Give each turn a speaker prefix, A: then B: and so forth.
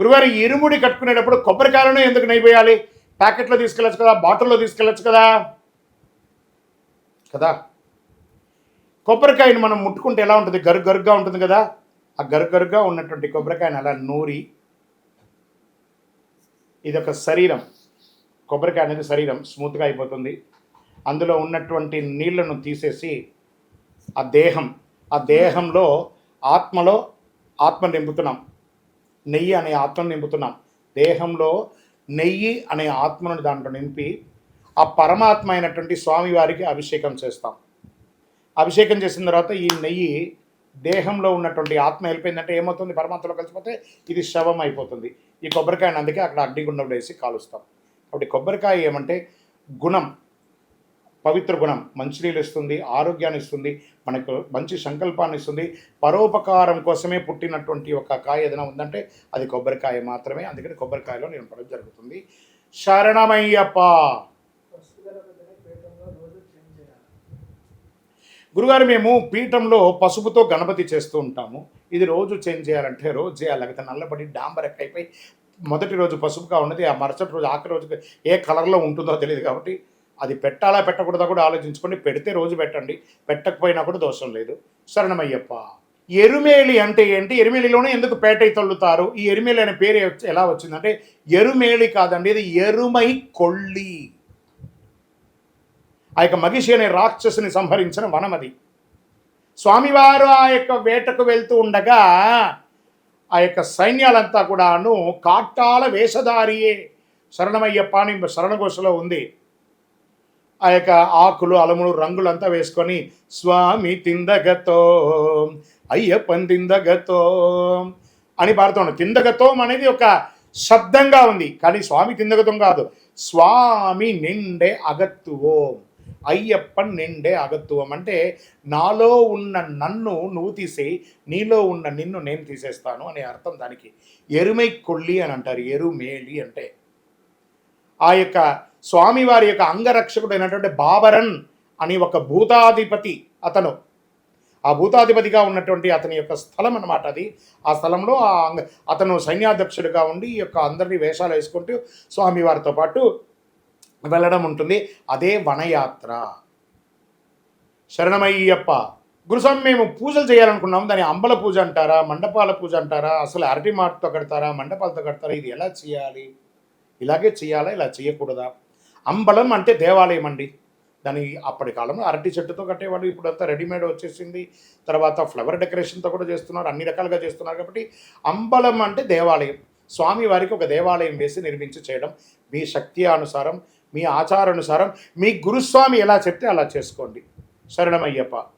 A: గురువారు ఇరుముడి కట్టుకునేటప్పుడు కొబ్బరికాయలను ఎందుకు నెయ్యి ప్యాకెట్లో తీసుకెళ్ళచ్చు కదా బాటిల్లో తీసుకెళ్ళచ్చు కదా? కదా? కొబ్బరికాయని మనం ముట్టుకుంటే ఎలా ఉంటుంది? గరు గరుగ్గా ఉంటుంది కదా? ఆ గరు గరుగ్గా ఉన్నటువంటి కొబ్బరికాయని అలా నూరి ఇది ఒక శరీరం. కొబ్బరికాయ అనేది శరీరం స్మూత్గా అయిపోతుంది. అందులో ఉన్నటువంటి నీళ్ళను తీసేసి ఆ దేహం ఆ దేహంలో ఆత్మలో ఆత్మ నింపుతున్నాం. నెయ్యి అనే ఆత్మను నింపుతున్నాం. దేహంలో నెయ్యి అనే ఆత్మను దాంట్లో నింపి ఆ పరమాత్మ అయినటువంటి స్వామివారికి అభిషేకం చేస్తాం. అభిషేకం చేసిన తర్వాత ఈ నెయ్యి దేహంలో ఉన్నటువంటి ఆత్మ వెళ్ళిపోయిందంటే ఏమవుతుంది? పరమాత్మలో కలిసిపోతే ఇది శవం అయిపోతుంది. ఈ కొబ్బరికాయ అందుకే అక్కడ అగ్నిగుండంలో వేసి కాలుస్తాం. కాబట్టి కొబ్బరికాయ ఏమంటే గుణం. పవిత్ర గుణం. మంచినీళ్ళు ఇస్తుంది ఆరోగ్యాన్ని ఇస్తుంది మనకు మంచి సంకల్పాన్ని ఇస్తుంది. పరోపకారం కోసమే పుట్టినటువంటి ఒక కాయ ఏదైనా ఉందంటే అది కొబ్బరికాయ మాత్రమే. అందుకని కొబ్బరికాయలో నింపడం జరుగుతుంది. శరణమయ్యప్ప! గురుగారు మేము పీఠంలో పసుపుతో గణపతి చేస్తూ ఉంటాము. ఇది రోజు చేంజ్ చేయాలంటే రోజు చేయాలి. లేకపోతే నల్లబడి డాంబర్ అయిపోయి మొదటి రోజు పసుపుగా ఉన్నది ఆ మరుసటి రోజు ఆఖరి రోజు ఏ కలర్లో ఉంటుందో తెలియదు కాబట్టి అది పెట్టాలా పెట్టకూడదా కూడా ఆలోచించుకొని పెడితే రోజు పెట్టండి. పెట్టకపోయినా కూడా దోషం లేదు. శరణమయ్యప్ప. ఎరుమేలి అంటే ఏంటి? ఎరుమేలిలోనే ఎందుకు పేటై తల్లుతారు? ఈ ఎరుమేలి అనే పేరు ఎలా వచ్చిందంటే ఎరుమేలి కాదండి ఇది ఎరుమై కొళ్ళి. ఆ యొక్క మగిషి అనే రాక్షసుని సంహరించిన వనం అది. స్వామివారు ఆ యొక్క వేటకు వెళ్తూ ఉండగా ఆ యొక్క సైన్యాలంతా కూడాను కాట్టాల వేషధారియే. శరణమయ్యప్ప అని శరణఘోషలో ఉంది. ఆ యొక్క ఆకులు అలములు రంగులంతా వేసుకొని స్వామి తిందగతో అయ్యప్పన్ తిందగతో అని పాడుతున్నాడు తిందగతం అనేది ఒక శబ్దంగా ఉంది కానీ స్వామి తిందగతం కాదు. స్వామి నిండే అగత్తువోం అయ్యప్పన్ నిండే అగత్వం అంటే నాలో ఉన్న నన్ను నువ్వు తీసి నీలో ఉన్న నిన్ను నేను తీసేస్తాను అనే అర్థం దానికి. ఎరుమై కొల్లి అని అంటారు ఎరుమేలి అంటే. ఆ యొక్క స్వామివారి యొక్క అంగరక్షకుడు అయినటువంటి బాబరన్ అని ఒక భూతాధిపతి అతను. ఆ భూతాధిపతిగా ఉన్నటువంటి అతని యొక్క స్థలం అనమాట అది. ఆ స్థలంలో ఆ అంగ అతను సైన్యాధ్యక్షుడిగా ఉండి ఈ యొక్క అందరినీ వేషాలు వేసుకుంటూ స్వామివారితో పాటు వెళ్ళడం ఉంటుంది. అదే వనయాత్ర. శరణమయ్యప్ప గురుస్వామి మేము పూజలు చేయాలనుకున్నాం. దాని అంబల పూజ అంటారా మండపాల పూజ అంటారా అసలు అరటి మాటతో కడతారా మండపాలతో కడతారా ఇది ఎలా చేయాలి? ఇలాగే చేయాలా ఇలా చేయకూడదా? అంబలం అంటే దేవాలయం అండి దాని అప్పటి కాలంలో అరటి చెట్టుతో కట్టేవాళ్ళు ఇప్పుడంతా రెడీమేడ్ వచ్చేసింది. తర్వాత ఫ్లవర్ డెకరేషన్తో కూడా చేస్తున్నారు అన్ని రకాలుగా చేస్తున్నారు కాబట్టి అంబలం అంటే దేవాలయం. స్వామి వారికి ఒక దేవాలయం వేసి నిర్మించి చేయడం మీ శక్తి అనుసారం మీ ఆచారానుసారం మీ గురుస్వామి ఎలా చెప్తే అలా చేసుకోండి. శరణమయ్యప్ప.